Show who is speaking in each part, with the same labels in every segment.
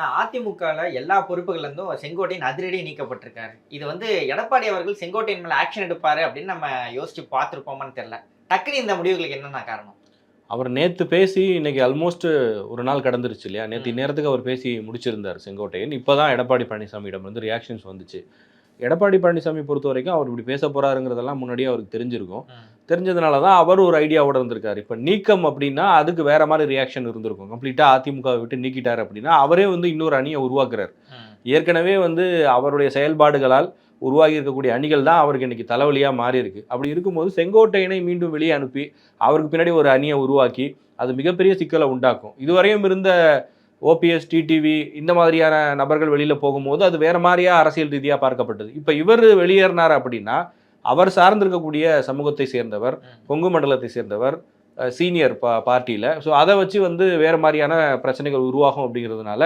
Speaker 1: ஆனா அதிமுகல எல்லா பொறுப்புகள்ல இருந்தும் செங்கோட்டையன் அதிரடி நீக்கப்பட்டிருக்காரு. இது வந்து எடப்பாடி அவர்கள் செங்கோட்டையன் மேல ஆக்ஷன் எடுப்பாரு அப்படின்னு நம்ம யோசிச்சு பார்த்திருப்போமான்னு தெரியல. டக்குனு இந்த முடிவுகளுக்கு என்னென்ன காரணம்?
Speaker 2: அவர் நேற்று பேசி இன்னைக்கு ஆல்மோஸ்ட் ஒரு நாள் கடந்துருச்சு இல்லையா? நேற்று
Speaker 1: ம்.
Speaker 2: நேரத்துக்கு அவர் பேசி முடிச்சிருந்தார் செங்கோட்டையன். இப்போ தான் எடப்பாடி பழனிசாமியிடம் வந்து ரியாக்ஷன்ஸ் வந்துச்சு. எடப்பாடி பழனிசாமி பொறுத்த வரைக்கும் அவர் இப்படி பேச போறாருங்கிறதெல்லாம் முன்னாடியே அவருக்கு தெரிஞ்சிருக்கும். தெரிஞ்சதுனால தான் அவர் ஒரு ஐடியாவோட இருந்திருக்காரு இப்போ நீக்கம் அப்படின்னா அதுக்கு வேற மாதிரி ரியாக்ஷன் இருந்திருக்கும். கம்ப்ளீட்டாக அதிமுக விட்டு நீக்கிட்டார் அப்படின்னா அவரே வந்து இன்னொரு அணியை உருவாக்குறாரு. ஏற்கனவே வந்து அவருடைய செயல்பாடுகளால் உருவாகி இருக்கக்கூடிய அணிகள் தான் அவருக்கு இன்னைக்கு தலைவலியாக மாறி இருக்கு அப்படி இருக்கும்போது செங்கோட்டையனை மீண்டும் வெளியே அனுப்பி அவருக்கு பின்னாடி ஒரு அணியை உருவாக்கி அது மிகப்பெரிய சிக்கலை உண்டாக்கும். இதுவரையும் இருந்த ஓபிஎஸ் டிடிவி இந்த மாதிரியான நபர்கள் வெளியில் போகும்போது அது வேற மாதிரியா அரசியல் ரீதியாக பார்க்கப்பட்டது. இப்போ இவர் வெளியேறினார் அப்படின்னா அவர் சார்ந்திருக்கக்கூடிய சமூகத்தை சேர்ந்தவர் கொங்கு மண்டலத்தை சேர்ந்தவர் சீனியர் பா பார்ட்டியில். ஸோ அதை வச்சு வந்து வேறு மாதிரியான பிரச்சனைகள் உருவாகும் அப்படிங்கிறதுனால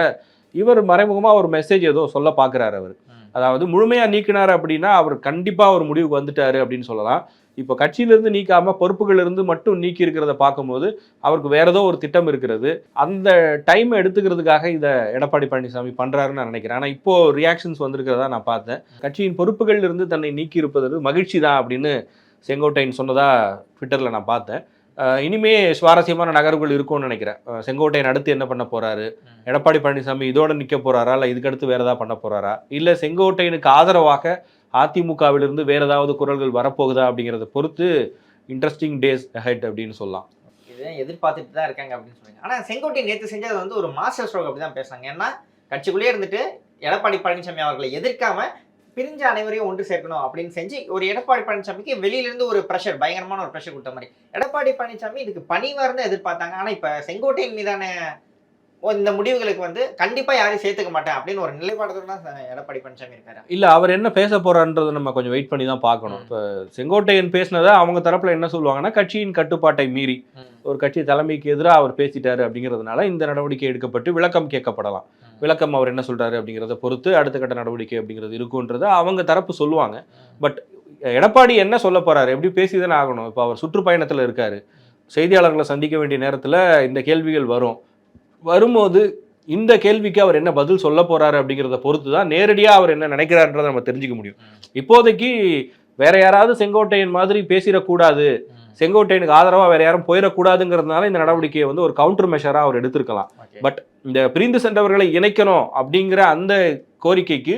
Speaker 2: இவர் மறைமுகமாக ஒரு மெசேஜ் ஏதோ சொல்ல பார்க்குறாரு அவர். அதாவது முழுமையாக நீக்கினார் அப்படின்னா அவர் கண்டிப்பாக ஒரு முடிவுக்கு வந்துட்டாரு அப்படின்னு சொல்லலாம். இப்போ கட்சியிலிருந்து நீக்காமல் பொறுப்புகளிலிருந்து மட்டும் நீக்கி இருக்கிறத பார்க்கும்போது அவருக்கு வேற ஏதோ ஒரு திட்டம் இருக்கிறது. அந்த டைம் எடுத்துக்கிறதுக்காக இதை எடப்பாடி பழனிசாமி பண்ணுறாருன்னு நான் நினைக்கிறேன். ஆனால் இப்போ ரியாக்ஷன்ஸ் வந்திருக்கிறதா நான் பார்த்தேன். கட்சியின் பொறுப்புகளிலிருந்து தன்னை நீக்கி இருப்பது மகிழ்ச்சி தான் அப்படின்னு செங்கோட்டையன் சொன்னதாக ட்விட்டரில் நான் பார்த்தேன். இனிமே சுவாரஸ்யமான நகர்வுகள் இருக்கும்னு நினைக்கிறேன். செங்கோட்டையன் அடுத்து என்ன பண்ண போறாரு? எடப்பாடி பழனிசாமி இதோட நிற்க போறாரா? இல்லை இதுக்கடுத்து வேற ஏதாவது பண்ண போறாரா? இல்லை செங்கோட்டையனுக்கு ஆதரவாக அதிமுகவிலிருந்து வேற ஏதாவது குரல்கள் வரப்போகுதா அப்படிங்கிறத பொறுத்து இன்ட்ரெஸ்டிங் டேஸ் ஹெட் அப்படின்னு சொல்லலாம்.
Speaker 1: இதுதான் எதிர்பார்த்துட்டு தான் இருக்காங்க அப்படின்னு சொல்லுங்க ஆனால் செங்கோட்டை நேற்று செஞ்சது வந்து ஒரு மாஸ்டர் ஸ்ட்ரோக் அப்படி தான் பேசுனாங்க. ஏன்னா கட்சிக்குள்ளேயே இருந்துட்டு எடப்பாடி பழனிசாமி அவர்களை எதிர்க்காம பிரிஞ்ச அனைவரையும் ஒன்று சேர்க்கணும் அப்படின்னு செஞ்சு ஒரு எடப்பாடி பழனிசாமிக்கு வெளியிலேருந்து ஒரு ப்ரெஷர் பயங்கரமான ஒரு ப்ரெஷர் கொடுத்த மாதிரி. எடப்பாடி பழனிசாமி இதுக்கு பணிவாக இருந்து எதிர்பார்த்தாங்க. ஆனால் இப்போ செங்கோட்டையின் மீதான இந்த முடிவுகளுக்கு வந்து கண்டிப்பா யாரையும் சேர்த்துக்க மாட்டேன் அப்படின்னு ஒரு நிலைப்பாடத்தோட தான் எடப்பாடி பழனிசாமி இருக்காரு.
Speaker 2: இல்ல அவர் என்ன பேச போறான்றதை நம்ம கொஞ்சம் வெயிட் பண்ணி தான் பார்க்கணும். இப்போ செங்கோட்டையன் பேசினதை அவங்க தரப்புல என்ன சொல்லுவாங்கன்னா கட்சியின் கட்டுப்பாட்டை மீறி. ஒரு கட்சி தலைமைக்கு எதிராக அவர் பேசிட்டாரு அப்படிங்கிறதுனால இந்த நடவடிக்கை எடுக்கப்பட்டு விளக்கம் கேட்கப்படலாம். விளக்கம் அவர் என்ன சொல்றாரு அப்படிங்கிறத பொறுத்து அடுத்த கட்ட நடவடிக்கை அப்படிங்கிறது இருக்குன்றதை அவங்க தரப்பு சொல்லுவாங்க. பட் எடப்பாடி என்ன சொல்ல போறாரு எப்படி பேசி தானே ஆகணும். இப்போ அவர் சுற்றுப்பயணத்தில் இருக்காரு. செய்தியாளர்களை சந்திக்க வேண்டிய நேரத்தில் இந்த கேள்விகள் வரும். வரும்போது இந்த கேள்விக்கு அவர் என்ன பதில் சொல்ல போறாரு அப்படிங்கிறத பொறுத்து தான் நேரடியாக அவர் என்ன நினைக்கிறாருன்றதை நம்ம தெரிஞ்சுக்க முடியும். இப்போதைக்கு வேற யாராவது செங்கோட்டையன் மாதிரி பேசிடக்கூடாது. செங்கோட்டையனுக்கு ஆதரவாக வேற யாரும் போயிடக்கூடாதுங்கிறதுனால இந்த நடவடிக்கையை வந்து ஒரு கவுண்டர் மெஷராக அவர் எடுத்திருக்கலாம்.
Speaker 1: பட்
Speaker 2: இந்த பிரிந்து சென்றவர்களை இணைக்கணும் அப்படிங்கிற அந்த கோரிக்கைக்கு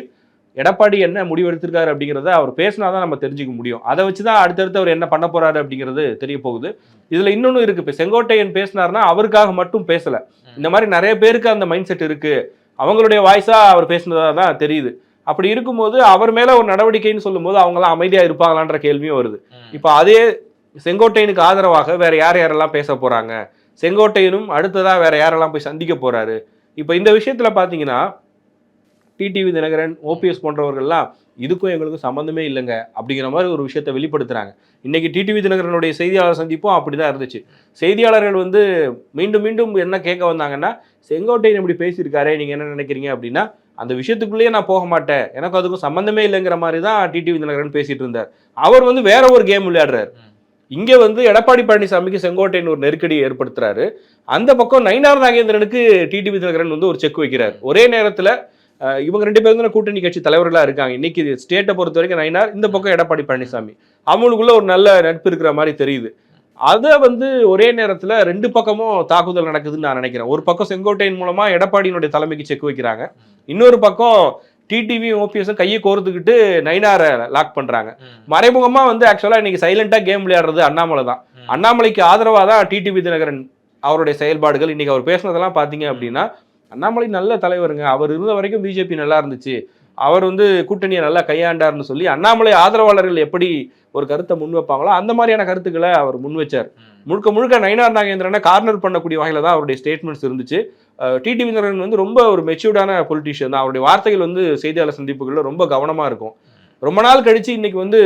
Speaker 2: எடப்பாடி என்ன முடிவெடுத்திருக்காரு அப்படிங்கிறத அவர் பேசினாதான் நம்ம தெரிஞ்சுக்க முடியும். அதை வச்சு தான் அடுத்தடுத்து அவர் என்ன பண்ண போறாரு அப்படிங்கிறது தெரிய போகுது. இதுல இன்னொன்று இருக்கு. இப்போ செங்கோட்டையன் பேசினார்னா அவருக்காக மட்டும் பேசல. இந்த மாதிரி நிறைய பேருக்கு அந்த மைண்ட் செட் இருக்கு. அவங்களுடைய வாய்ஸா அவர் பேசினதா தான் தெரியுது. அப்படி இருக்கும்போது அவர் மேல ஒரு நடவடிக்கைன்னு சொல்லும்போது அவங்களாம் அமைதியா இருப்பாங்களான்ற கேள்வியும் வருது. இப்போ அதே செங்கோட்டையனுக்கு ஆதரவாக வேற யார் யாரெல்லாம் பேச போறாங்க? செங்கோட்டையனும் அடுத்ததா வேற யாரெல்லாம் போய் சந்திக்க போறாரு? இப்போ இந்த விஷயத்துல பாத்தீங்கன்னா டிடிவி தினகரன் ஓபிஎஸ் போன்றவர்கள்லாம் இதுக்கும் எங்களுக்கும் சம்மந்தமே இல்லைங்க அப்படிங்கிற மாதிரி ஒரு விஷயத்தை வெளிப்படுத்துறாங்க. இன்னைக்கு டிடிவி தினகரனுடைய செய்தியாளர் சந்திப்பும் அப்படிதான் இருந்துச்சு. செய்தியாளர்கள் வந்து மீண்டும் மீண்டும் என்ன கேட்க வந்தாங்கன்னா செங்கோட்டையன் இப்படி பேசியிருக்காரே நீங்க என்ன நினைக்கிறீங்க? அப்படின்னா அந்த விஷயத்துக்குள்ளேயே நான் போக மாட்டேன். எனக்கு அதுக்கும் சம்மந்தமே இல்லைங்கிற மாதிரி தான் டிடிவி தினகரன் பேசிட்டு இருந்தார். அவர் வந்து வேற ஒரு கேம் விளையாடுறாரு. இங்கே வந்து எடப்பாடி பழனிசாமிக்கு செங்கோட்டையன் ஒரு நெருக்கடியை ஏற்படுத்துறாரு. அந்த பக்கம் நயினார் நாகேந்திரனுக்கு டிடிவி தினகரன் வந்து ஒரு செக் வைக்கிறார். ஒரே நேரத்துல இவங்க ரெண்டு பேரும் தானே கூட்டணி கட்சி தலைவர்களா இருக்காங்க. இன்னைக்கு ஸ்டேட்டை பொறுத்த வரைக்கும் நயினார் இந்த பக்கம் எடப்பாடி பழனிசாமி. அவங்களுக்குள்ள ஒரு நல்ல நட்பு இருக்கிற மாதிரி தெரியுது. அதை வந்து ஒரே நேரத்துல ரெண்டு பக்கமும் தாக்குதல் நடக்குதுன்னு நான் நினைக்கிறேன். ஒரு பக்கம் செங்கோட்டையன் மூலமா எடப்பாடியினுடைய தலைமைக்கு செக் வைக்கிறாங்க. இன்னொரு பக்கம் டிடிவி ஓபிஎஸும் கையை கோர்த்துக்கிட்டு நயினாரை லாக் பண்றாங்க. மறைமுகமா வந்து ஆக்சுவலா இன்னைக்கு சைலண்டா கேம் விளையாடுறது அண்ணாமலை தான். அண்ணாமலைக்கு ஆதரவா தான் டிடிவி தினகரன் அவருடைய செயல்பாடுகள். இன்னைக்கு அவர் பேசுனதெல்லாம் பாத்தீங்க அப்படின்னா அண்ணாமலை நல்ல தலைவருங்க. அவர் இருந்த வரைக்கும் பிஜேபி நல்லா இருந்துச்சு. அவர் வந்து கூட்டணியை நல்லா கையாண்டார்னு சொல்லி அண்ணாமலை ஆதரவாளர்கள் எப்படி ஒரு கருத்தை முன் வைப்பாங்களோ அந்த மாதிரியான கருத்துக்களை அவர் முன் வச்சார். முழுக்க முழுக்க நயினார் நாகேந்திரனை கார்னர் பண்ணக்கூடிய வகையில தான் அவருடைய ஸ்டேட்மெண்ட்ஸ் இருந்துச்சு. டிடிவி தினகரன் வந்து ரொம்ப ஒரு மெச்சூர்டான பொலிட்டிஷியன் தான். அவருடைய வார்த்தைகள் வந்து செய்தியாளர் சந்திப்புகளில் ரொம்ப கவனமா இருக்கும். ரொம்ப நாள் கழிச்சு இன்னைக்கு வந்து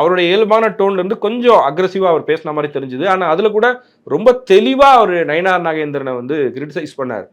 Speaker 2: அவருடைய இயல்பான டோன்ல இருந்து கொஞ்சம் அக்ரஸிவா அவர் பேசின மாதிரி தெரிஞ்சுது. ஆனா அதுல கூட ரொம்ப தெளிவா அவர் நயினார் நாகேந்திரனை வந்து கிரிட்டிசைஸ் பண்ணார்.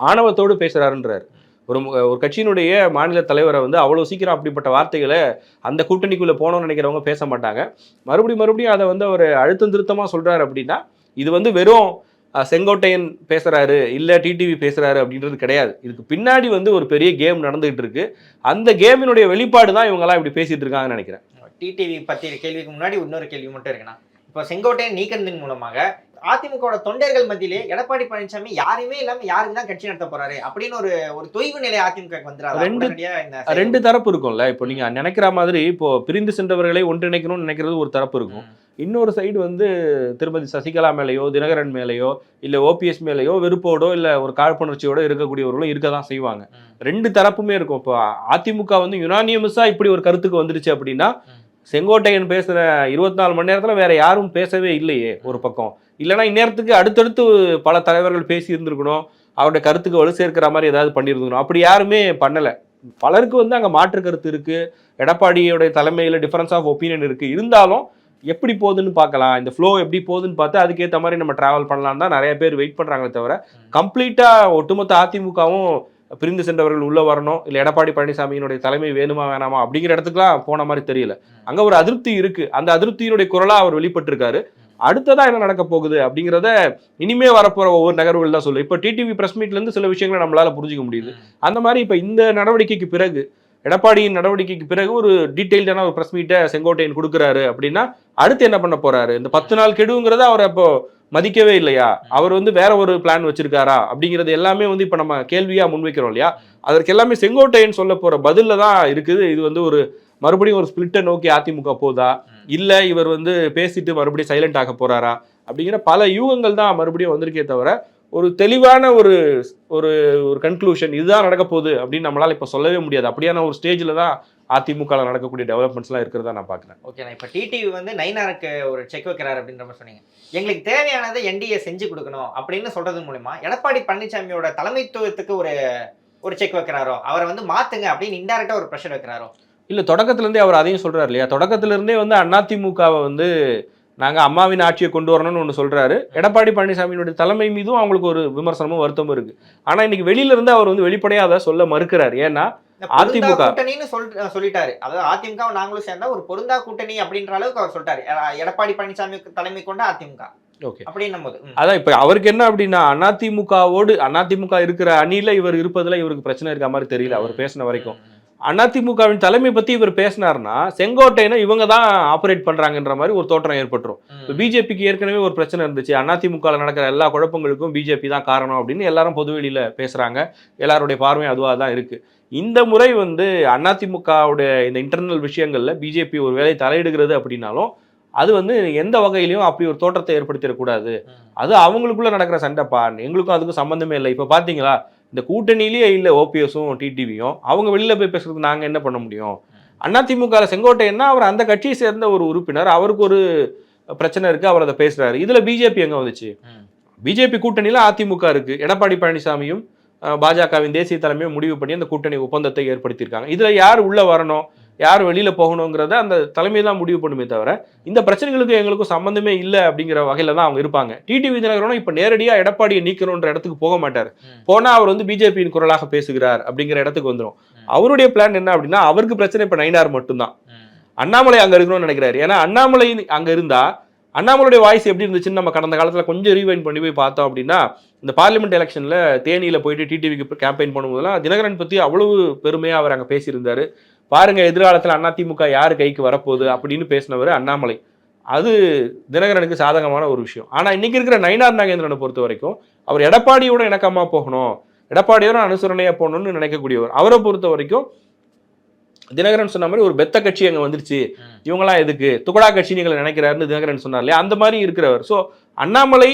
Speaker 2: ஆணவத்தோடு பேசுகிறாருன்றார் ஒரு ஒரு கட்சியினுடைய மாநில தலைவரை வந்து அவ்வளோ சீக்கிரம் அப்படிப்பட்ட வார்த்தைகளை அந்த கூட்டணிக்குள்ளே போகணும்னு நினைக்கிறவங்க பேச மாட்டாங்க. மறுபடியும் மறுபடியும் அதை வந்து அவர் அழுத்தம் திருத்தமாக சொல்கிறாரு அப்படின்னா இது வந்து வெறும் செங்கோட்டையன் பேசுகிறாரு இல்லை டிடிவி பேசுகிறாரு அப்படின்றது கிடையாது. இதுக்கு பின்னாடி வந்து ஒரு பெரிய கேம் நடந்துகிட்டு இருக்கு. அந்த கேமினுடைய வெளிப்பாடு தான் இவங்கெல்லாம் இப்படி பேசிகிட்டு இருக்காங்கன்னு நினைக்கிறேன்.
Speaker 1: டிடிவி பற்றி கேள்விக்கு முன்னாடி இன்னொரு கேள்வி மட்டும் இருக்குண்ணா. இப்போ செங்கோட்டையன் நீக்கிறதன் மூலமாக அதிமுகவோட தொண்டர்கள் மத்தியிலே எடப்பாடி பழனிசாமி யாருமே இல்லாம யாருக்கு தான் கட்சி நடத்த போறாரு அப்படின்னு ஒரு ஒரு தொய்வு நிலை அதிமுக வந்துடாது
Speaker 2: ரெண்டு- ரெண்டு தரப்பு இருக்கும்ல இப்போ நீங்க நினைக்கிற மாதிரி இப்போ பிரிந்து சென்றவர்களை ஒன்றிணைக்கணும்னு நினைக்கிறது ஒரு தரப்பு இருக்கும். இன்னொரு சைடு வந்து திருமதி சசிகலா மேலேயோ தினகரன் மேலேயோ இல்ல ஓபிஎஸ் மேலேயோ வெறுப்போடோ இல்ல ஒரு காழ்ப்புணர்ச்சியோட இருக்கக்கூடியவர்களும் இருக்க தான் செய்வாங்க. ரெண்டு தரப்புமே இருக்கும் இப்போ அதிமுக வந்து யுனானியமஸா இப்படி ஒரு கருத்துக்கு வந்துருச்சு அப்படின்னா. செங்கோட்டையன் பேசுற இருபத்தி நாலு மணி நேரத்துல வேற யாரும் பேசவே இல்லையே ஒரு பக்கம் இல்லைன்னா இந்நேரத்துக்கு அடுத்தடுத்து பல தலைவர்கள் பேசி இருந்திருக்கணும் அவருடைய கருத்துக்கு வலு சேர்க்கிற மாதிரி ஏதாவது பண்ணியிருந்துக்கணும் அப்படி யாருமே பண்ணலை. பலருக்கு வந்து அங்கே மாற்று கருத்து இருக்குது எடப்பாடியோடைய தலைமையில் டிஃபரன்ஸ் ஆஃப் ஒப்பீனியன் இருக்குது இருந்தாலும் எப்படி போகுதுன்னு பார்க்கலாம். இந்த ஃப்ளோ எப்படி போகுதுன்னு பார்த்து அதுக்கேற்ற மாதிரி நம்ம ட்ராவல் பண்ணலாம் தான் நிறைய பேர் வெயிட் பண்ணுறாங்களே தவிர கம்ப்ளீட்டாக ஒட்டுமொத்த அதிமுகவும் பிரிந்து சென்றவர்கள் உள்ளே வரணும். இல்லை எடப்பாடி பழனிசாமியினுடைய தலைமை வேணுமா வேணாமா அப்படிங்கிற இடத்துக்குலாம் போன மாதிரி தெரியல. அங்கே ஒரு அதிருப்தி இருக்குது அந்த அதிருப்தியினுடைய குரலாக அவர் வெளிப்பட்டிருக்காரு. அடுத்ததா என்ன நடக்க போகுது அப்படிங்கிறத இனிமே வரப்போற ஒவ்வொரு நகர்வுகள் தான் சொல்லு இப்போ டிடிவி பிரஸ் மீட்ல இருந்து சில விஷயங்களை நம்மளால புரிஞ்சுக்க முடியுது. அந்த மாதிரி இப்போ இந்த நடவடிக்கைக்கு பிறகு எடப்பாடியின் நடவடிக்கைக்கு பிறகு ஒரு டீட்டெயில்டான ஒரு பிரஸ் மீட்டை செங்கோட்டையன் கொடுக்குறாரு அப்படின்னா அடுத்து என்ன பண்ண போறாரு? இந்த பத்து நாள் கெடுங்கிறத அவர் அப்போ மதிக்கவே இல்லையா? அவர் வந்து வேற ஒரு பிளான் வச்சிருக்காரா? அப்படிங்கிறது எல்லாமே வந்து இப்போ நம்ம கேள்வியா முன்வைக்கிறோம் இல்லையா? அதற்கு எல்லாமே செங்கோட்டையன் சொல்ல போற பதிலில் தான் இருக்குது. இது வந்து ஒரு மறுபடியும் ஒரு ஸ்பிளிட்டை நோக்கி அதிமுக போதா? இல்லை இவர் வந்து பேசிட்டு மறுபடியும் சைலண்ட் ஆக போறாரா? அப்படிங்கிற பல யூகங்கள் தான் மறுபடியும் வந்திருக்கே தவிர ஒரு தெளிவான ஒரு ஒரு ஒரு கன்க்ளூஷன் இதுதான் நடக்க போகுது அப்படின்னு நம்மளால் இப்போ சொல்லவே முடியாது. அப்படியான ஒரு ஸ்டேஜில் தான் அதிமுக நடக்கக்கூடிய டெவலப்மெண்ட்ஸ்லாம் இருக்கிறதா நான் பார்க்குறேன்
Speaker 1: ஓகே நான் இப்போ டிடிவி வந்து நைனாருக்கு ஒரு செக் வைக்கிறாரு அப்படின்ற மாதிரி சொன்னீங்க. எங்களுக்கு தேவையானதை என்டிஏ செஞ்சு கொடுக்கணும் அப்படின்னு சொல்கிறது மூலிமா எடப்பாடி பழனிசாமியோட தலைமைத்துவத்துக்கு ஒரு ஒரு செக் வைக்கிறாரோ அவரை வந்து மாற்றுங்க அப்படின்னு இன்டெரக்டா ஒரு ப்ரெஷர் வைக்கிறாரோ
Speaker 2: இல்ல தொடக்கத்துல இருந்தே அவர் அதையும் சொல்றாரு இல்லையா? தொடக்கத்துல இருந்தே வந்து அதிமுகவை வந்து நாங்க அம்மாவின் ஆட்சியை கொண்டு வரணும்னு ஒன்று சொல்றாரு. எடப்பாடி பழனிசாமியினுடைய தலைமை மீதும் அவங்களுக்கு ஒரு விமர்சனமும் வருத்தமும் இருக்கு. ஆனா இன்னைக்கு வெளியில இருந்து அவர் வந்து வெளிப்படையா அதை சொல்ல மறுக்கிறார். ஏன்னா அதிமுக.
Speaker 1: கூட்டணின்னு சொல் சொல்லிட்டாரு. அதாவது அதிமுக நாங்களும் சேர்ந்தா ஒரு பொருந்தா கூட்டணி அப்படின்ற அளவுக்கு அவர் சொல்லிட்டாரு. எடப்பாடி பழனிசாமி தலைமை கொண்ட அதிமுக.
Speaker 2: ஓகே. அதான் இப்ப அவருக்கு என்ன அப்படின்னா அதிமுகவோடு அதிமுக இருக்கிற அணியில இவர் இருப்பதுல இவருக்கு பிரச்சனை இருக்க மாதிரி தெரியல. அவர் பேசின வரைக்கும். அதிமுகவின் தலைமை பத்தி இவர் பேசினார்னா செங்கோட்டையனை இவங்க தான் ஆப்ரேட் பண்றாங்கன்ற மாதிரி ஒரு தோற்றம் ஏற்பட்டுரும். பிஜேபிக்கு ஏற்கனவே ஒரு பிரச்சனை இருந்துச்சு. அதிமுகவில் நடக்கிற எல்லா குழப்பங்களுக்கும் பிஜேபி தான் காரணம் அப்படின்னு எல்லாரும் பொதுவெளியில பேசுறாங்க. எல்லாருடைய பார்வையும் அதுவாக தான் இருக்கு. இந்த முறை வந்து அதிமுகவுடைய இந்த இன்டர்னல் விஷயங்கள்ல பிஜேபி ஒரு வேலை தலையிடுகிறது அப்படின்னாலும் அது வந்து எந்த வகையிலையும் அப்படி ஒரு தோற்றத்தை ஏற்படுத்திடக்கூடாது. அது அவங்களுக்குள்ள நடக்கிற சண்டைப்பா. எங்களுக்கும் அதுக்கும் சம்பந்தமே இல்லை. இப்போ பாத்தீங்களா? இந்த கூட்டணியிலேயே இல்லை ஓபிஎஸும் டிடிவியும். அவங்க வெளியில போய் பேசுறது நாங்க என்ன பண்ண முடியும்? அதிமுக செங்கோட்டையன்னா அவர் அந்த கட்சியை சேர்ந்த ஒரு உறுப்பினர் அவருக்கு ஒரு பிரச்சனை இருக்கு அவர் அதை பேசுறாரு. இதுல பிஜேபி எங்க வந்துச்சு. பிஜேபி கூட்டணியில அதிமுக இருக்கு. எடப்பாடி பழனிசாமியும் பாஜகவின் தேசிய தலைமையும் முடிவு பண்ணி அந்த கூட்டணி ஒப்பந்தத்தை ஏற்படுத்தியிருக்காங்க. இதுல யார் உள்ள வரணும்? யார் வெளியில போகணுங்கிறத அந்த தலைமை தான் முடிவு பண்ணுமே தவிர இந்த பிரச்சனைகளுக்கு எங்களுக்கும் சம்பந்தமே இல்லை அப்படிங்கிற வகையில தான் அவங்க இருப்பாங்க டிடிவி தினகரனும் இப்ப நேரடியா எடப்பாடியை நீக்கணுன்ற இடத்துக்கு போக மாட்டார்
Speaker 1: ம்.
Speaker 2: போனா அவர் வந்து பிஜேபியின் குரலாக பேசுகிறார் அப்படிங்கிற இடத்துக்கு வந்துரும்
Speaker 1: ம்.
Speaker 2: அவருடைய பிளான் என்ன அப்படின்னா அவருக்கு பிரச்சனை இப்ப நைனார் மட்டும்தான். அண்ணாமலை அங்க இருக்கணும்னு நினைக்கிறாரு ஏன்னா அண்ணாமலை அங்க இருந்தா அண்ணாமலையுடைய வாய்ஸ் எப்படி இருந்துச்சுன்னு நம்ம கடந்த காலத்துல கொஞ்சம் ரீவைண்ட் பண்ணி போய் பார்த்தோம் அப்படின்னா இந்த பார்லிமெண்ட் எலெக்ஷன்ல தேனியில போயிட்டு டிடிவிக்கு கேம்பெயின் பண்ணும்போதெல்லாம் தினகரன் பத்தி அவ்வளவு பெருமையா அவர் அங்க பேசியிருந்தாரு பாருங்க எதிர்காலத்துல அதிமுக யாரு கைக்கு வரப்போகுது அப்படின்னு பேசினவர் அண்ணாமலை. அது தினகரனுக்கு சாதகமான ஒரு விஷயம். ஆனா இன்னைக்கு இருக்கிற நயினார் நாகேந்திரனை பொறுத்த வரைக்கும் அவர் எடப்பாடியோட இணக்கமா போகணும் எடப்பாடியோட அனுசரணையா போகணும்னு நினைக்கக்கூடியவர். அவரை பொறுத்த வரைக்கும் தினகரன் சொன்ன மாதிரி ஒரு பெத்த கட்சி அங்க வந்துருச்சு.
Speaker 1: ம்.
Speaker 2: இவங்கெல்லாம் எதுக்கு? துகடா கட்சி நீங்களை நினைக்கிறாருன்னு தினகரன் சொன்னார் இல்லையா? அந்த மாதிரி இருக்கிறவர். ஸோ அண்ணாமலை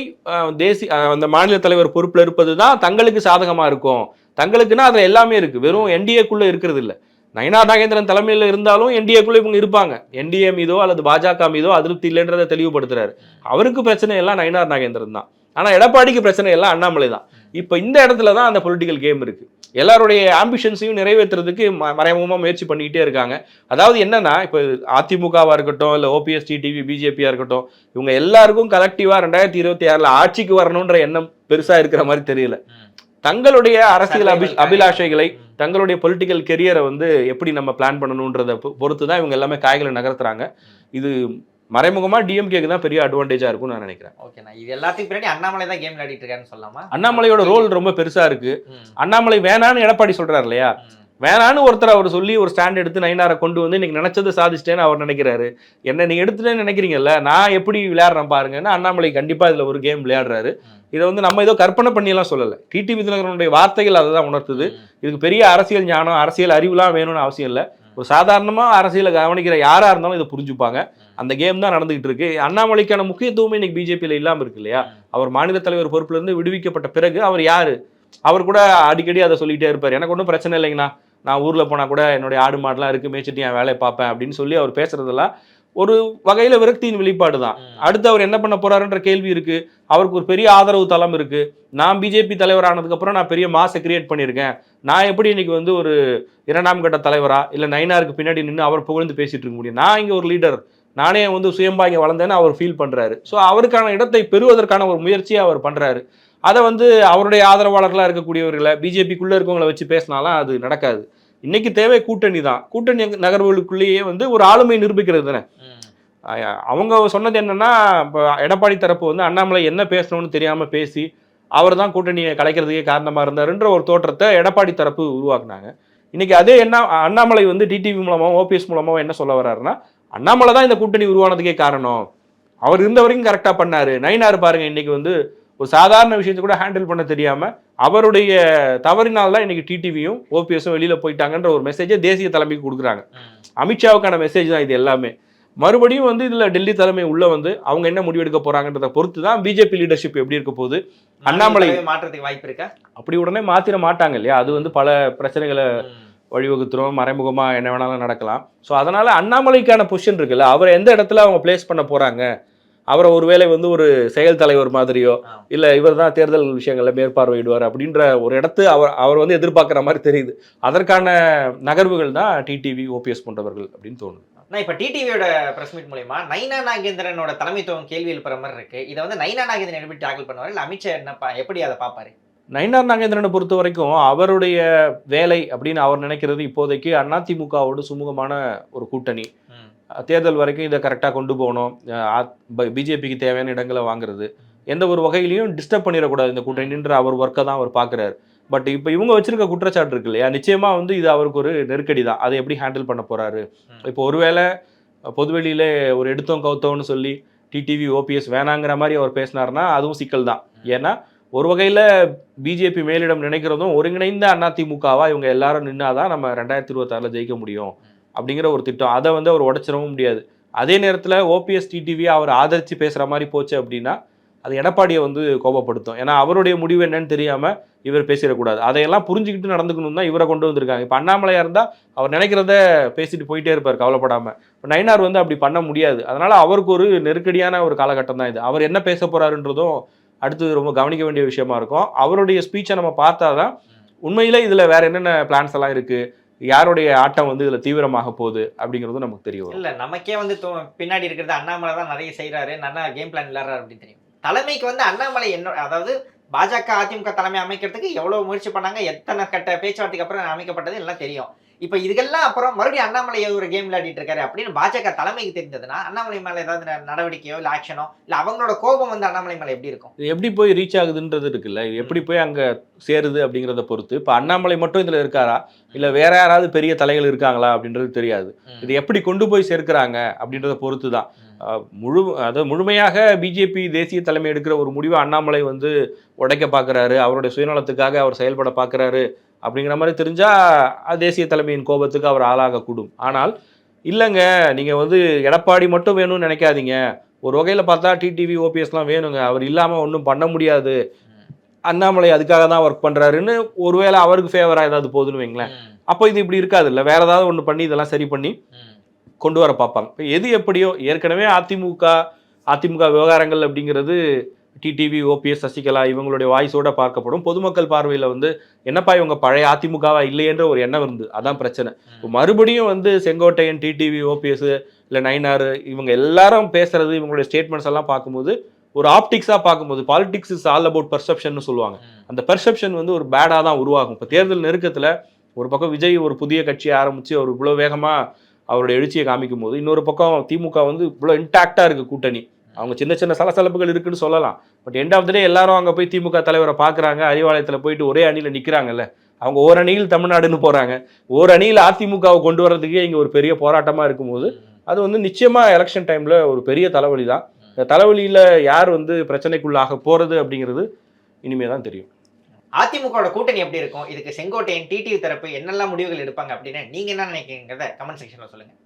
Speaker 2: தேசிய அந்த மாநில தலைவர் பொறுப்புல இருப்பது தான் தங்களுக்கு சாதகமா இருக்கும். தங்களுக்குன்னா அதுல எல்லாமே இருக்கு. வெறும் என்டிஏக்குள்ள இருக்கிறது இல்ல. நயனா நாகேந்திரன் தலைமையில் இருந்தாலும் என்டிஏக்குள்ளே இவங்க இருப்பாங்க. என்டிஏ மீதோ அல்லது பாஜக மீதோ அதிருப்தி இல்லைன்றதை தெளிவுபடுத்துறாரு. அவருக்கு பிரச்சனை எல்லாம் நயனார் நாகேந்திரன் தான். ஆனால் எடப்பாடிக்கு பிரச்சனை எல்லாம் அண்ணாமலை தான். இப்போ இந்த இடத்துல தான் அந்த பொலிட்டிக்கல் கேம் இருக்கு. எல்லாருடைய ஆம்பிஷன்ஸையும் நிறைவேற்றுறதுக்கு ம- முயற்சி பண்ணிக்கிட்டே இருக்காங்க. அதாவது என்னன்னா இப்போ அதிமுகவாக இருக்கட்டும் இல்லை ஓபிஎஸ் டிவி பிஜேபியாக இருக்கட்டும் இவங்க எல்லாருக்கும் கலெக்டிவா ரெண்டாயிரத்தி இருபத்தி ஆறுல ஆட்சிக்கு வரணுன்ற எண்ணம் பெருசா இருக்கிற மாதிரி தெரியல. தங்களுடைய அரசியல் அபி அபிலாஷைகளை. தங்களுடைய பொலிட்டிக்கல் கெரியரை வந்து எப்படி நம்ம பிளான் பண்ணணுன்றத பொறுத்து தான் இவங்க எல்லாமே காய்களை நகர்த்துறாங்க. இது மறைமுகமா டிஎம்கேக்கு தான் பெரிய அட்வான்டேஜா இருக்கும்னு நான் நினைக்கிறேன்.
Speaker 1: ஓகேண்ணா இது எல்லாத்துக்கும் பின்னாடி அண்ணாமலை தான் கேம் விளையாடிட்டு இருக்காருன்னு சொல்லலாமா?
Speaker 2: அண்ணாமலையோட ரோல் ரொம்ப பெருசா இருக்கு. அண்ணாமலை வேணான்னு எடப்பாடி சொல்றாரு இல்லையா. வேணான்னு ஒருத்தர் அவர் சொல்லி ஒரு ஸ்டாண்ட் எடுத்து நைனாரை கொண்டு வந்து இன்னைக்கு நினைச்சதை சாதிச்சிட்டேன்னு அவர் நினைக்கிறாரு. என்ன நீங்க எடுத்துட்டேன்னு நினைக்கிறீங்கல்ல நான் எப்படி விளையாடுறேன் பாருங்கன்னா அண்ணாமலை கண்டிப்பா இதுல ஒரு கேம் விளையாடுறாரு. இதை வந்து நம்ம ஏதோ கற்பனை பண்ணியெல்லாம் சொல்லலை. டிடி விதிநகரனுடைய வார்த்தைகள் அதை தான் உணர்த்துது. இதுக்கு பெரிய அரசியல் ஞானம் அரசியல் அறிவுலாம் வேணும்னு அவசியம் இல்லை. ஒரு சாதாரணமா அரசியலை கவனிக்கிற யாரா இருந்தாலும் இதை புரிஞ்சுப்பாங்க. அந்த கேம் தான் நடந்துகிட்டு இருக்கு. அண்ணாமலைக்கான முக்கியத்துவமே இன்னைக்கு பிஜேபியில் இல்லாம இருக்கு இல்லையா? அவர் மாநில தலைவர் பொறுப்புல இருந்து விடுவிக்கப்பட்ட பிறகு அவர் யாரு? அவர் கூட அடிக்கடி அதை சொல்லிட்டே இருப்பார். எனக்கு ஒன்றும் பிரச்சனை இல்லைங்கண்ணா. நான் ஊர்ல போனா கூட என்னுடைய ஆடு மாடுலாம் இருக்கு மேய்ச்சிட்டு என் வேலையை பார்ப்பேன் அப்படின்னு சொல்லி அவர் பேசுறதெல்லாம் ஒரு வகையில விரக்தியின் வெளிப்பாடு தான். அடுத்து அவர் என்ன பண்ண போறாருன்ற கேள்வி இருக்கு. அவருக்கு ஒரு பெரிய ஆதரவு தளம் இருக்கு. நான் பிஜேபி தலைவர் ஆனதுக்கு அப்புறம் நான் பெரிய மாசை கிரியேட் பண்ணியிருக்கேன். நான் எப்படி இன்னைக்கு வந்து ஒரு இரண்டாம் கட்ட தலைவரா இல்ல நைனாருக்கு பின்னாடி நின்று அவர் புகழ்ந்து பேசிட்டு இருக்க முடியும்? நான் இங்க ஒரு லீடர் நானே வந்து சுயம்பா இங்க வளர்ந்தேன்னு அவர் ஃபீல் பண்றாரு. ஸோ அவருக்கான இடத்தை பெறுவதற்கான ஒரு முயற்சியை அவர் பண்றாரு. அதை வந்து அவருடைய ஆதரவாளர்களா இருக்கக்கூடியவர்களை பிஜேபிக்குள்ள இருக்கவங்களை வச்சு பேசினாலாம் அது நடக்காது. இன்னைக்கு தேவை கூட்டணி தான். கூட்டணி நகர்வுகளுக்குள்ளேயே வந்து ஒரு ஆளுமை நிரூபிக்கிறது தானே. அவங்க சொன்னது என்னன்னா இப்போ எடப்பாடி தரப்பு வந்து அண்ணாமலை என்ன பேசணும்னு தெரியாம பேசி அவர் தான் கூட்டணியை கலைக்கிறதுக்கே காரணமா இருந்தாருன்ற ஒரு தோற்றத்தை எடப்பாடி தரப்பு உருவாக்குனாங்க. இன்னைக்கு அதே என்ன அண்ணாமலை வந்து டிடிவி மூலமாவும் ஓபிஎஸ் மூலமாவும் என்ன சொல்ல வர்றாருன்னா அண்ணாமலை தான் இந்த கூட்டணி உருவானதுக்கே காரணம். அவர் இருந்த வரைக்கும் கரெக்டாக பண்ணாரு. நைனார் பாருங்க இன்னைக்கு வந்து ஒரு சாதாரண விஷயத்தை கூட ஹேண்டில் பண்ண தெரியாம அவருடைய தவறினால் தான் இன்னைக்கு டிடிவியும் ஓபிஎஸும் வெளியில போயிட்டாங்கன்ற ஒரு மெசேஜை தேசிய தலைமைக்கு கொடுக்குறாங்க. அமித்ஷாவுக்கான மெசேஜ் தான் இது எல்லாமே. மறுபடியும் வந்து இதுல டெல்லி தலைமை உள்ள வந்து அவங்க என்ன முடிவெடுக்க போறாங்கன்றத பொறுத்து தான் பிஜேபி லீடர்ஷிப் எப்படி இருக்க போகுது? அண்ணாமலை-
Speaker 1: மாற்றத்துக்கு வாய்ப்பு இருக்கா?
Speaker 2: அப்படி உடனே மாத்திர மாட்டாங்க இல்லையா? அது வந்து பல பிரச்சனைகளை. வழிவகுத்துரும் மறைமுகமா என்ன வேணாலும் நடக்கலாம். ஸோ அதனால அண்ணாமலைக்கான பொசிஷன் இருக்குல்ல அவரை எந்த இடத்துல அவங்க பிளேஸ் பண்ண போறாங்க? அவரை ஒருவேளை வந்து ஒரு செயல் தலைவர் மாதிரியோ. இல்ல இவர் தான் தேர்தல் விஷயங்களை மேற்பார்வையிடுவார் அப்படின்ற ஒரு இடத்து அவர் அவர் வந்து எதிர்பார்க்குற மாதிரி தெரியுது. அதற்கான நகர்வுகள் தான் டிடிவி ஓபிஎஸ் போன்றவர்கள் அப்படின்னு தோணுது.
Speaker 1: நான் இப்ப டிடிவியோட பிரஸ் மீட் மூலியமா நைனா நாகேந்திரனோட தலைமைத்துவம் கேள்வி எழுப்புற மாதிரி இருக்கு. இதை வந்து நைனா நாகேந்திரன் எப்படி டேக்கிள் பண்ணுவாரு? இல்ல அமித்ஷா என்ன எப்படி அதை பாப்பாரு
Speaker 2: நயினார் நாகேந்திரனை பொறுத்த வரைக்கும் அவருடைய வேலை அப்படின்னு அவர் நினைக்கிறது இப்போதைக்கு அதிமுகவோடு சுமூகமான ஒரு கூட்டணி. தேர்தல் வரைக்கும் இதை கரெக்டாக கொண்டு போகணும். பிஜேபிக்கு தேவையான இடங்களை வாங்குறது. எந்த ஒரு வகையிலையும் டிஸ்டர்ப் பண்ணிடக்கூடாது இந்த கூட்டணின்ற அவர் ஒர்க்கை தான் அவர் பார்க்குறாரு. பட் இப்போ இவங்க வச்சிருக்க குற்றச்சாட்டு இருக்கு இல்லையா நிச்சயமா வந்து இது அவருக்கு ஒரு நெருக்கடி தான். அதை எப்படி ஹேண்டில் பண்ண போறாரு?
Speaker 1: ம்.
Speaker 2: இப்போ ஒருவேளை பொதுவெளியில ஒரு எடுத்தோம் கவுத்தோம்னு சொல்லி டிடிவி ஓபிஎஸ் வேணாங்கிற மாதிரி அவர் பேசினாருன்னா அதுவும் சிக்கல் தான். ஏன்னா ஒரு வகையில பிஜேபி மேலிடம் நினைக்கிறதும் ஒருங்கிணைந்த அதிமுகவா இவங்க எல்லாரும் நின்னாதான் நம்ம ரெண்டாயிரத்தி இருபத்தாறுல ஜெயிக்க முடியும். அப்படிங்கிற ஒரு திட்டம். அதை வந்து அவர் உடைச்சிடவும் முடியாது. அதே நேரத்தில் ஓபிஎஸ் டிடிவியை அவர் ஆதரித்து பேசுகிற மாதிரி போச்சு அப்படின்னா அது எடப்பாடியை வந்து கோபப்படுத்தும். ஏன்னா அவருடைய முடிவு என்னன்னு தெரியாமல் இவர் பேசிடக்கூடாது. அதையெல்லாம் புரிஞ்சுக்கிட்டு நடந்துக்கணும் தான் இவரை கொண்டு வந்திருக்காங்க. இப்போ அண்ணாமலையாக இருந்தால் அவர் நினைக்கிறத பேசிட்டு போயிட்டே இருப்பார் கவலைப்படாமல் இப்போ நயினார் வந்து அப்படி பண்ண முடியாது. அதனால் அவருக்கு ஒரு நெருக்கடியான ஒரு காலகட்டம் தான் இது. அவர் என்ன பேச போகிறாருன்றதும் அடுத்தது ரொம்ப கவனிக்க வேண்டிய விஷயமா இருக்கும். அவருடைய ஸ்பீச்சை நம்ம பார்த்தா தான் உண்மையிலே இதில் வேற என்னென்ன பிளான்ஸ் எல்லாம் இருக்குது யாருடைய ஆட்டம் வந்து இதில் தீவிரமாக போகுது அப்படிங்கிறதும் நமக்கு தெரியும்
Speaker 1: இல்லை நமக்கே வந்து பின்னாடி இருக்கிறது அண்ணாமலை தான் நிறைய செய்கிறாரு நல்லா கேம் பிளான் விளாட்றாரு அப்படின்னு தெரியும். தலைமைக்கு வந்து அண்ணாமலை என்ன அதாவது பாஜக அதிமுக தலைமை அமைக்கிறதுக்கு எவ்வளோ முயற்சி பண்ணாங்க எத்தனை கட்ட பேச்சுவார்த்தைக்கு அப்புறம் அமைக்கப்பட்டது எல்லாம் தெரியும். இப்ப இதுக்கெல்லாம் அப்புறம் மறுபடியும் அண்ணாமலை ஒரு கேம் விளையாடிட்டு இருக்காரு அப்படின்னு பாஜக தலைமைக்கு தெரிந்ததுன்னா அண்ணாமலை மேல ஏதாவது நடவடிக்கையோ இல்ல ஆக்ஷனோ இல்ல அவங்களோட கோபம் வந்து அண்ணாமலை மேல எப்படி இருக்கும்?
Speaker 2: இது எப்படி போய் ரீச் ஆகுதுன்றது இருக்குல்ல. இது எப்படி போய் அங்கே சேருது அப்படிங்கிறத பொறுத்து இப்போ அண்ணாமலை மட்டும் இதில் இருக்காரா? இல்லை வேற யாராவது பெரிய தலைகள் இருக்காங்களா அப்படின்றது தெரியாது. இது எப்படி கொண்டு போய் சேர்க்கிறாங்க அப்படின்றத பொறுத்து தான் முழு அதாவது முழுமையாக பிஜேபி தேசிய தலைமை எடுக்கிற ஒரு முடிவை அண்ணாமலை வந்து உடைக்க பார்க்குறாரு அவருடைய சுயநலத்துக்காக அவர் செயல்பட பார்க்குறாரு அப்படிங்கிற மாதிரி தெரிஞ்சா அது தேசிய தலைமையின் கோபத்துக்கு அவர் ஆளாகக்கூடும் ஆனால் இல்லைங்க நீங்கள் வந்து எடப்பாடி மட்டும் வேணும்னு நினைக்காதீங்க. ஒரு வகையில் பார்த்தா டிடிவி ஓபிஎஸ்லாம் வேணுங்க. அவர் இல்லாமல் ஒன்றும் பண்ண முடியாது. அண்ணாமலை அதுக்காக தான் ஒர்க் பண்ணுறாருன்னு ஒருவேளை அவருக்கு ஃபேவராக ஏதாவது போகுதுன்னு வைங்களேன். அப்போ இது இப்படி இருக்காது இல்லை வேற ஏதாவது ஒன்று பண்ணி இதெல்லாம் சரி பண்ணி கொண்டு வர பார்ப்பாங்க. இப்போ எது எப்படியோ? ஏற்கனவே அதிமுக அதிமுக விவகாரங்கள் அப்படிங்கிறது டிடிவி ஓபிஎஸ் சசிகலா இவங்களுடைய வாய்ஸோட பார்க்கப்படும். பொதுமக்கள் பார்வையில் வந்து என்னப்பா இவங்க பழைய அதிமுகவா இல்லையென்ற ஒரு எண்ணம் இருந்து அதான் பிரச்சனை. இப்போ மறுபடியும் வந்து செங்கோட்டையன் டிடிவி ஓபிஎஸ் இல்லை நைனார் இவங்க எல்லாரும் பேசுறது இவங்களுடைய ஸ்டேட்மெண்ட்ஸ் எல்லாம் பார்க்கும்போது ஒரு ஆப்டிக்ஸாக பார்க்கும்போது politics is all about perception சொல்லுவாங்க. அந்த பெர்செப்ஷன் வந்து ஒரு பேடாக தான் உருவாகும். இப்போ தேர்தல் நெருக்கத்தில் ஒரு பக்கம் விஜய் ஒரு புதிய கட்சியை ஆரம்பித்து அவர் இவ்வளோ வேகமாக அவருடைய எழுச்சியை காமிக்கும் போது இன்னொரு பக்கம் திமுக வந்து இவ்வளோ இன்டாக்டாக இருக்குது கூட்டணி. அவங்க சின்ன சின்ன சலசலப்புகள் இருக்குன்னு சொல்லலாம். But end of the day எல்லாரும் அங்கே போய் திமுக தலைவரை பார்க்குறாங்க. அறிவாலயத்தில் போயிட்டு ஒரே அணியில் நிற்கிறாங்கல்ல அவங்க ஓர் அணியில் தமிழ்நாடுன்னு போகிறாங்க ஒரு அணியில் அதிமுகவை கொண்டு வர்றதுக்கே இங்கே ஒரு பெரிய போராட்டமாக இருக்கும்போது அது வந்து நிச்சயமாக எலெக்ஷன் டைமில் ஒரு பெரிய தலைவலி தான். இந்த தலைவலியில் யார் வந்து பிரச்சனைக்குள்ளாக போகிறது அப்படிங்கிறது இனிமே தான் தெரியும்.
Speaker 1: அதிமுகவோட கூட்டணி எப்படி இருக்கும்? இதுக்கு செங்கோட்டையன் டிடிவி தரப்பு என்னெல்லாம் முடிவுகள் எடுப்பாங்க அப்படின்னு நீங்கள் என்ன நினைக்கிறீங்கிறத கமெண்ட் செக்ஷனில் சொல்லுங்கள்